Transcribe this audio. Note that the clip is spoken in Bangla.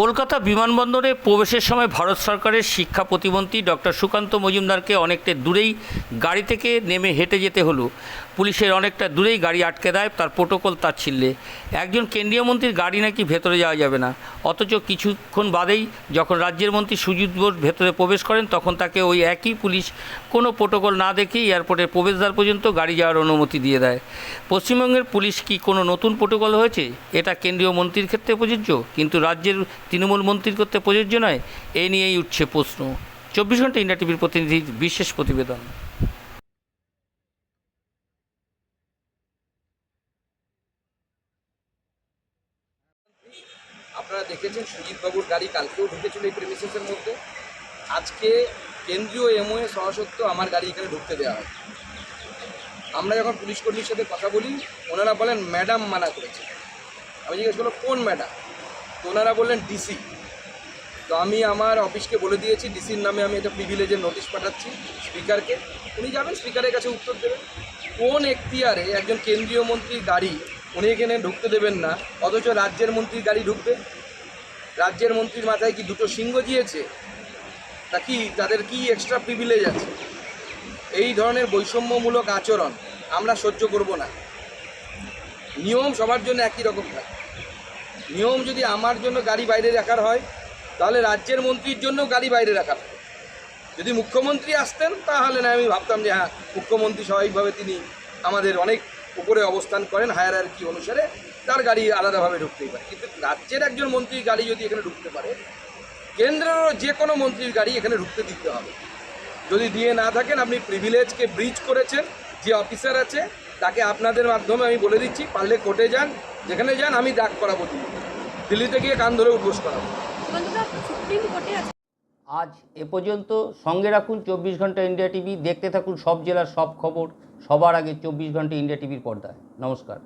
কলকাতা বিমানবন্দরে প্রবেশের সময় ভারত সরকারের শিক্ষা প্রতিমন্ত্রী ডক্টর সুকান্ত মজুমদারকে অনেকটা দূরেই গাড়ি থেকে নেমে হেঁটে যেতে হলো। পুলিশের অনেকটা দূরেই গাড়ি আটকে দেয়, তার প্রোটোকল তার ছিললে একজন কেন্দ্রীয় মন্ত্রীর গাড়ি নাকি ভেতরে যাওয়া যাবে না। অথচ কিছুক্ষণ বাদেই যখন রাজ্যের মন্ত্রী সুজিত বোস ভেতরে প্রবেশ করেন, তখন তাকে ওই একই পুলিশ কোনো প্রোটোকল না দেখেই এয়ারপোর্টের প্রবেশদ্বার পর্যন্ত গাড়ি যাওয়ার অনুমতি দিয়ে দেয়। পশ্চিমবঙ্গের পুলিশ কি কোনো নতুন প্রোটোকল হয়েছে? এটা কেন্দ্রীয় মন্ত্রীর ক্ষেত্রে প্রযোজ্য? কিন্তু রাজ্যের তৃণমূল মন্ত্রীর করতে প্রযোজ্য নয়, এ নিয়েই উঠছে প্রশ্ন। চব্বিশ ঘণ্টা ইন্ডিয়া টিভির প্রতিনিধির বিশেষ প্রতিবেদন। আপনারা দেখেছেন সুজিত বাবুর গাড়ি কালকেও ঢুকেছিল এই প্রেমিসেসের মধ্যে। আজকে কেন্দ্রীয় এমওএ সহসত্ত্বেও আমার গাড়ি এখানে ঢুকতে দেওয়া হয়। আমরা যখন পুলিশ কর্মীর সাথে কথা বলি, ওনারা বলেন, ম্যাডাম মানা করেছে। আমি জিজ্ঞেস করলাম, কোন ম্যাডাম? ওনারা বললেন ডিসি তো আমি আমার অফিসকে বলে দিয়েছি ডিসির নামে আমি একটা প্রিভিলেজের নোটিশ পাঠাচ্ছি স্পিকারকে উনি যাবেন স্পিকারের কাছে উত্তর দেবেন। কোন এখতিয়ারে একজন কেন্দ্রীয় মন্ত্রীর গাড়ি উনি এখানে ঢুকতে দেবেন না, অথচ রাজ্যের মন্ত্রীর গাড়ি ঢুকবে? রাজ্যের মন্ত্রীর মাথায় কি দুটো সিংহ দিয়েছে? তা কি তাদের কি এক্সট্রা প্রিভিলেজ আছে? এই ধরনের বৈষম্যমূলক আচরণ আমরা সহ্য করব না। নিয়ম সবার জন্য একই রকম থাকে। নিয়ম যদি আমার জন্য গাড়ি বাইরে রাখার হয়, তাহলে রাজ্যের মন্ত্রীর জন্য গাড়ি বাইরে রাখার। যদি মুখ্যমন্ত্রী আসতেন, তাহলে না, আমি ভাবতাম যে হ্যাঁ মুখ্যমন্ত্রী স্বাভাবিকভাবে তিনি আমাদের অনেক উপরে অবস্থান করেন হায়ার আর কি অনুসারে তার গাড়ি আলাদাভাবে ঢুকতেই পারে কিন্তু রাজ্যের একজন মন্ত্রীর গাড়ি যদি এখানে ঢুকতে পারে, কেন্দ্রেরও যে কোনো মন্ত্রীর গাড়ি এখানে ঢুকতে দিতে হবে যদি দিয়ে না থাকেন, আপনি প্রিভিলেজকে ব্রিজ করেছেন, যে অফিসার আছে তাকে আপনাদের মাধ্যমে আমি বলে দিচ্ছি পারলে কোর্টে যান যেখানে যান আমি ডাক করাবো দিল্লি দিল্লিতে গিয়ে কান ধরে উদ্বোস করাবো। আজ এ পর্যন্ত সঙ্গে রাখুন চব্বিশ ঘণ্টা ইন্ডিয়া টিভি। দেখতে থাকুন সব জেলার সব খবর। সবার আগে চব্বিশ ঘণ্টা ইন্ডিয়া টিভির পর্দায়। নমস্কার।